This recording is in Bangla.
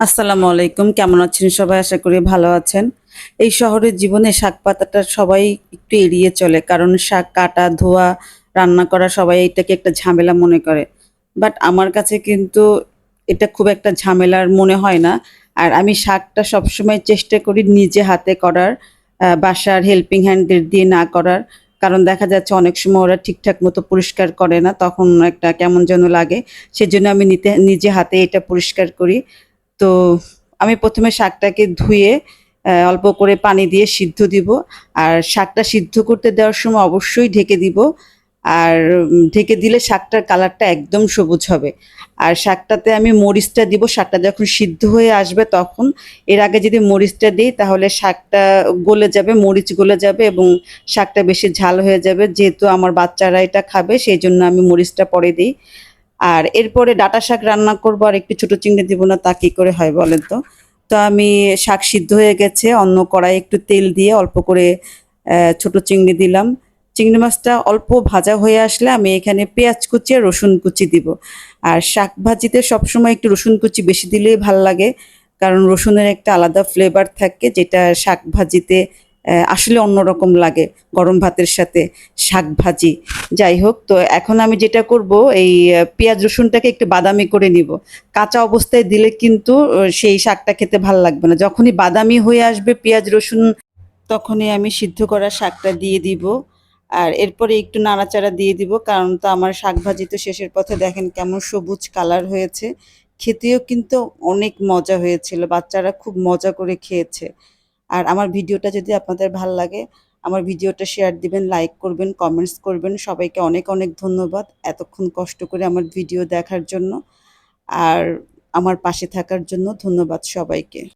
আসসালামু আলাইকুম। কেমন আছেন সবাই? আশা করি ভালো আছেন। এই শহরের জীবনে শাক পাতাটা সবাই একটু এড়িয়ে চলে, কারণ শাক কাটা, ধোয়া, রান্না করা সবাই এটাকে একটা ঝামেলা মনে করে। বাট আমার কাছে কিন্তু এটা খুব একটা ঝামেলার মনে হয় না। আর আমি শাকটা সবসময় চেষ্টা করি নিজে হাতে করার বাসার হেল্পিং হ্যান্ডদের দিয়ে না করার। কারণ দেখা যাচ্ছে অনেক সময় ওরা ঠিকঠাক মতো পরিষ্কার করে না, তখন একটা কেমন যেন লাগে। সেজন্য আমি নিতে, নিজে হাতে এটা পরিষ্কার করি। তো আমি প্রথমে শাকটাকে ধুয়ে অল্প করে পানি দিয়ে সিদ্ধ দিব। আর শাকটা সিদ্ধ করতে দেওয়ার সময় অবশ্যই ঢেকে দিব। আর ঢেকে দিলে শাকটার কালারটা একদম সবুজ হবে। আর শাকটাতে আমি মরিচটা দিব। শাকটা যখন সিদ্ধ হয়ে আসবে তখন এর আগে যদি মরিচটা দিই তাহলে শাকটা গলে যাবে, মরিচ গলে যাবে এবং শাকটা বেশি ঝাল হয়ে যাবে। যেহেতু আমার বাচ্চারা এটা খাবে, সেই জন্য আমি মরিচটা পরে দিই। আর এরপরে ডাঁটা শাক রান্না করব আর একটু ছোট চিংড়ি দিব না, তা কি করে হয় বলেন তো? তো আমি শাক সিদ্ধ হয়ে গেছে, অন্য কড়াই একটু তেল দিয়ে অল্প করে ছোট চিংড়ি দিলাম। চিংড়ি মাছটা অল্প ভাজা হয়ে আসলে আমি এখানে পেঁয়াজ কুচি আর রসুন কুচি দিব। আর শাক ভাজিতে সবসময় একটু রসুন কুচি বেশি দিলেই ভালো লাগে, কারণ রসুনের একটা আলাদা ফ্লেভার থাকে, যেটা শাক ভাজিতে আসলে অন্যরকম লাগে গরম ভাতের সাথে শাক ভাজি। যাই হোক, তো এখন আমি যেটা করব, এই পেঁয়াজ রসুনটাকে একটু বাদামি করে নিব। কাঁচা অবস্থায় দিলে কিন্তু সেই শাকটা খেতে ভালো লাগবে না। যখনই বাদামি হয়ে আসবে পেঁয়াজ রসুন, তখনই আমি সিদ্ধ করা শাকটা দিয়ে দিব। আর এরপরে একটু নাড়াচাড়া দিয়ে দিব, কারণ তো আমার শাক ভাজি তো শেষের পথে দেখেন কেমন সবুজ কালার হয়েছে। খেতেও কিন্তু অনেক মজা হয়েছিল, বাচ্চারা খুব মজা করে খেয়েছে। আর আমার ভিডিওটা যদি আপনাদের ভালো লাগে, আমার ভিডিওটা শেয়ার দিবেন লাইক করবেন কমেন্টস করবেন। সবাইকে অনেক অনেক ধন্যবাদ এতক্ষণ কষ্ট করে আমার ভিডিও দেখার জন্য। আর আমার পাশে থাকার জন্য ধন্যবাদ সবাইকে।